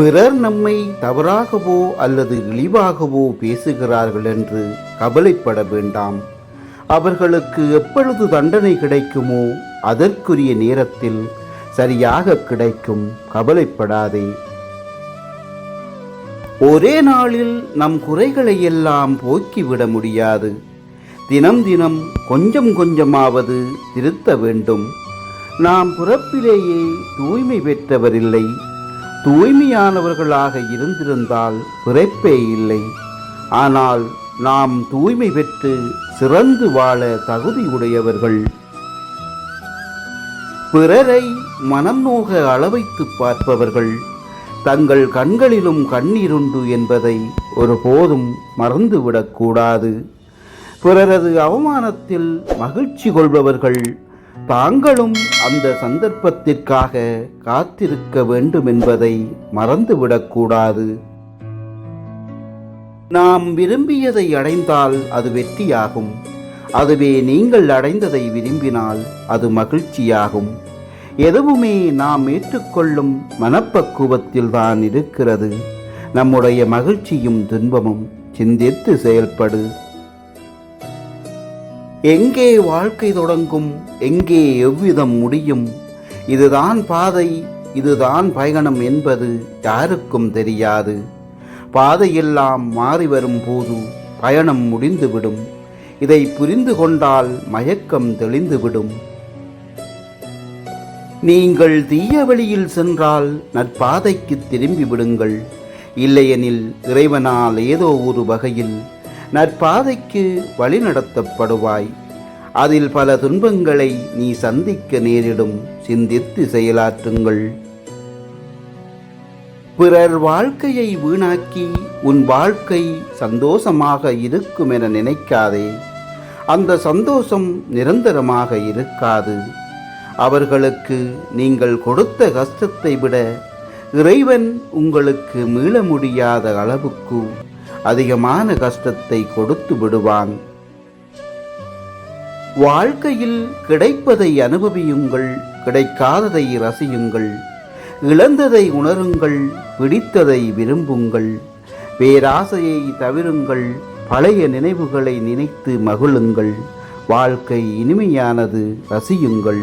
பிறர் நம்மை தவறாகவோ அல்லது இழிவாகவோ பேசுகிறார்கள் என்று கவலைப்பட வேண்டாம். அவர்களுக்கு எப்பொழுது தண்டனை கிடைக்குமோ அதற்குரிய நேரத்தில் சரியாக கிடைக்கும். கவலைப்படாதே. ஒரே நாளில் நம் குறைகளை எல்லாம் போக்கிவிட முடியாது. தினம் தினம் கொஞ்சம் கொஞ்சமாவது திருத்த வேண்டும். நாம் பிறப்பிலேயே தூய்மை பெற்றவரில்லை. தூய்மையானவர்களாக இருந்திருந்தால் பிறப்பே இல்லை. ஆனால் நாம் தூய்மை பெற்று சிறந்து வாழ தகுதியுடையவர்கள். பிறரை மனம் நோக அளவைத்து பார்ப்பவர்கள். தங்கள் கண்களிலும் கண்ணீருண்டு என்பதை ஒருபோதும் மறந்துவிடக்கூடாது. பிறரது அவமானத்தில் மகிழ்ச்சி கொள்பவர்கள் தாங்களும் அந்த சந்தர்ப்பத்திற்காக காத்திருக்க வேண்டும் என்பதை மறந்துவிடக்கூடாது. நாம் விரும்பியதை அடைந்தால் அது வெற்றியாகும். அதுவே நீங்கள் அடைந்ததை விரும்பினால் அது மகிழ்ச்சியாகும். எதுவுமே நாம் ஏற்றுக்கொள்ளும் மனப்பக்குவத்தில் தான் இருக்கிறது. நம்முடைய மகிழ்ச்சியும் துன்பமும் சிந்தித்து செயல்படு. எங்கே வாழ்க்கை தொடங்கும் எங்கே எவ்விதம் முடியும்? இதுதான் பாதை இதுதான் பயணம் என்பது யாருக்கும் தெரியாது. பாதையெல்லாம் மாறி வரும் போது பயணம் முடிந்துவிடும். இதை புரிந்து கொண்டால் மயக்கம் தெளிந்துவிடும். நீங்கள் தீய வழியில் சென்றால் நற்பாதைக்கு திரும்பி விடுங்கள் இல்லையெனில் இறைவனால் ஏதோ ஒரு வகையில் நற்பாதைக்கு வழிநடத்தப்படுவாய். அதில் பல துன்பங்களை நீ சந்திக்க நேரிடும். சிந்தித்து செயலாற்றுங்கள். பிறர் வாழ்க்கையை வீணாக்கி உன் வாழ்க்கை சந்தோஷமாக இருக்கும் என நினைக்காதே. அந்த சந்தோஷம் நிரந்தரமாக இருக்காது. அவர்களுக்கு நீங்கள் கொடுத்த கஷ்டத்தை விட இறைவன் உங்களுக்கு மீள முடியாத அளவுக்கு அதிகமான கஷ்டத்தை கொடுத்து விடுவான். வாழ்க்கையில் கிடைப்பதை அனுபவியுங்கள் கிடைக்காததை ரசியுங்கள். இழந்ததை உணருங்கள் பிடித்ததை விரும்புங்கள். பேராசையை தவிருங்கள் பழைய நினைவுகளை நினைத்து மகிழுங்கள். வாழ்க்கை இனிமையானது ரசியுங்கள்.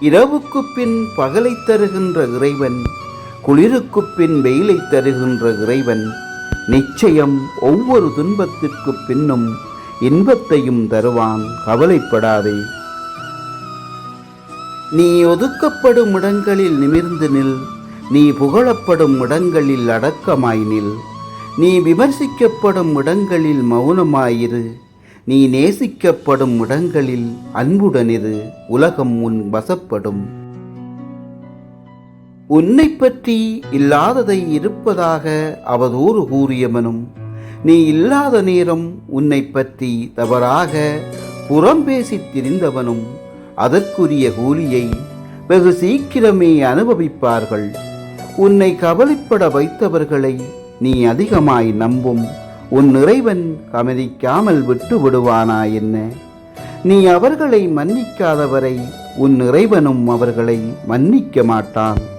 இரவுக்கு பின் பகலை தருகின்ற இறைவன் குளிருக்கு பின் வெயிலை தருகின்ற இறைவன் நிச்சயம் ஒவ்வொரு துன்பத்திற்கு பின்னும் இன்பத்தையும் தருவான். கவலைப்படாதே. நீ ஒதுக்கப்படும் இடங்களில் நிமிர்ந்து நில். நீ புகழப்படும் இடங்களில் அடக்கமாய் நில். நீ விமர்சிக்கப்படும் இடங்களில் மௌனமாயிரு. நீ நேசிக்கப்படும் இடங்களில் அன்புடனிரு உலகம் உன் வசப்படும். உன்னை பற்றி இல்லாததை இருப்பதாக அவதூறு கூறியவனும் நீ இல்லாத நேரம் உன்னை பற்றி தவறாக புறம் பேசித் திரிந்தவனும் அதற்குரிய கூலியை வெகு சீக்கிரமே அனுபவிப்பார்கள். உன்னை கவலைப்பட வைத்தவர்களை நீ அதிகமாய் நம்பும் உன் இறைவன் கமதிக்காமல் விட்டு விடுவானா என்ன? நீ அவர்களை மன்னிக்காதவரை உன் இறைவனும் அவர்களை மன்னிக்க மாட்டான்.